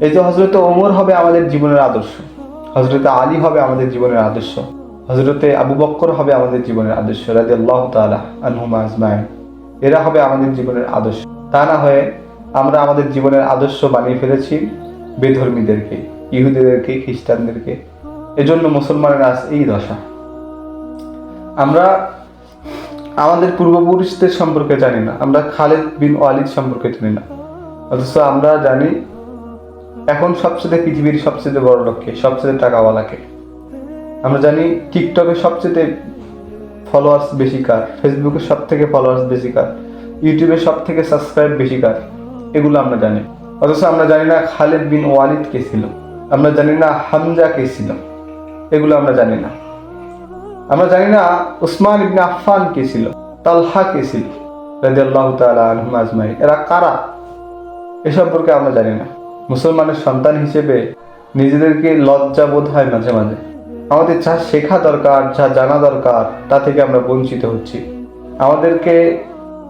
এই যে হজরত ওমর হবে আমাদের জীবনের আদর্শ হজরতে আলী হবে আমাদের জীবনের আদর্শ হজরতে আবু বক্কর হবে আমাদের জীবনের আদর্শ রাজি আল্লাহ তালা আনহুমা আজমাইন। এরা হবে আমাদের জীবনের আদর্শ। তা না হয়ে আমরা আমাদের জীবনের আদর্শ বানিয়ে ফেলেছি বেধর্মীদেরকে, ইহুদিদেরকে, খ্রিস্টানদেরকে। এজন্য মুসলমানের আজ এই দশা। আমরা আমাদের পূর্বপুরুষদের সম্পর্কে জানি না, আমরা খালেদ বিন ওয়ালিদ সম্পর্কে জানি না। অথচ আমরা জানি এখন সবচেয়ে পৃথিবীর সবচেয়ে বড় লোককে, সবচেয়ে টাকাওয়ালাকে। আমরা জানি টিকটকে সবচেয়ে ফলোয়ার্স বেশি কার ফেসবুকে সব থেকে ফলোয়ার্স বেশি কার ইউটিউবে সব থেকে সাবস্ক্রাইব বেশি কার, এগুলো আমরা জানি। অথচ আমরা জানি না খালেদ বিন ওয়ালিদ কে ছিল, আমরা জানি না হামজা কে ছিল, এগুলো আমরা জানি না। আমরা জানি না উসমান ইবনে আফফান কে ছিল, তালহা কে ছিল, রাদিয়াল্লাহু তাআলা আনহুম আজমাইন। এরা কারা? এ সম্পর্কে আমরা জানি না। মুসলমানের সন্তান হিসেবে নিজেদেরকে লজ্জা বোধ হয় মাঝে মাঝে। আমাদের যা শেখা দরকার, যা জানা দরকার, তা থেকে আমরা বঞ্চিত হচ্ছি। আমাদেরকে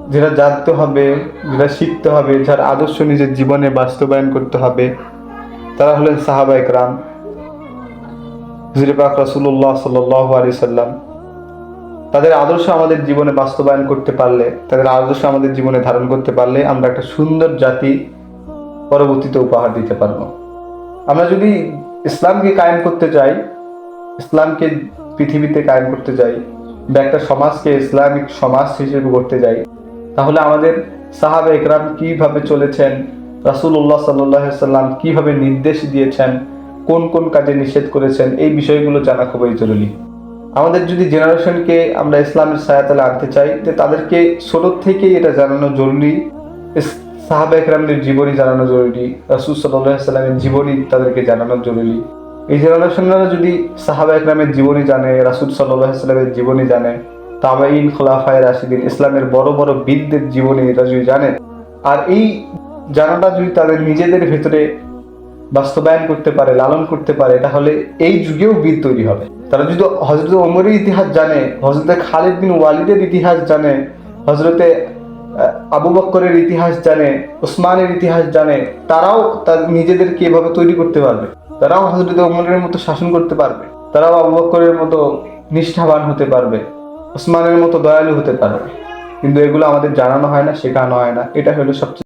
যেটা জানতে হবে, যেটা শিখতে হবে, যার আদর্শ নিজের জীবনে বাস্তবায়ন করতে হবে, তারা হলেন সাহাবা একরাম। হুজুরে পাক রাসুল্লাহ সাল্লাহ আলি সাল্লাম, তাদের আদর্শ আমাদের জীবনে বাস্তবায়ন করতে পারলে, তাদের আদর্শ আমাদের জীবনে ধারণ করতে পারলে আমরা একটা সুন্দর জাতি পরবর্তীতে উপহার দিতে পারব। আমরা যদি ইসলামকে কায়েম করতে চাই, ইসলামকে পৃথিবীতে কায়েম করতে চাই, বা একটা সমাজকে ইসলামিক সমাজ হিসেবে করতে যাই তাহলে আমাদের সাহাবে একরাম কীভাবে চলেছেন রাসুল্লাহ সাল্লাম কীভাবে নির্দেশ দিয়েছেন, কোন কোন কাজে নিষেধ করেছেন, এই বিষয়গুলো জানা খুবই জরুরি। আমাদের যদি জেনারেশনকে আমরা ইসলামের সায়াতালে আনতে চাই তাদেরকে ছোট থেকেই এটা জানানো জরুরি। সাহাবা একরামদের জীবনী জানানো জরুরি, রাসুল সাল্লাহ সাল্লামের জীবনী তাদেরকে জানানো জরুরি। এই জেনারেশনরা যদি সাহাবা একরামের জীবনী জানে, রাসুল সাল্লাহ সাল্লামের জীবনী জানে তাবাইন খোলাফায় রাশিদিন, ইসলামের বড় বড় বীরদের জীবনী এরা যদি জানে, আর এই জানাটা যদি তাদের নিজেদের ভেতরে বাস্তবায়ন করতে পারে, লালন করতে পারে, তাহলে এই যুগেও বীর তৈরি হবে। তারা যদি হজরত ওমরের ইতিহাস জানে হজরতে খালিদ বিন ওয়ালিদের ইতিহাস জানে হজরতে আবু বক্করের ইতিহাস জানে ওসমানের ইতিহাস জানে, তারাও তার নিজেদেরকে এভাবে তৈরি করতে পারবে। তারাও হজরত ওমরের মতো শাসন করতে পারবে। তারাও আবু বক্করের মতো নিষ্ঠাবান হতে পারবে ওসমানের মতো দয়ালু হতে পারবে। কিন্তু এগুলো আমাদের জানানো হয় না, শেখানো হয় না। এটা হলো সবচেয়ে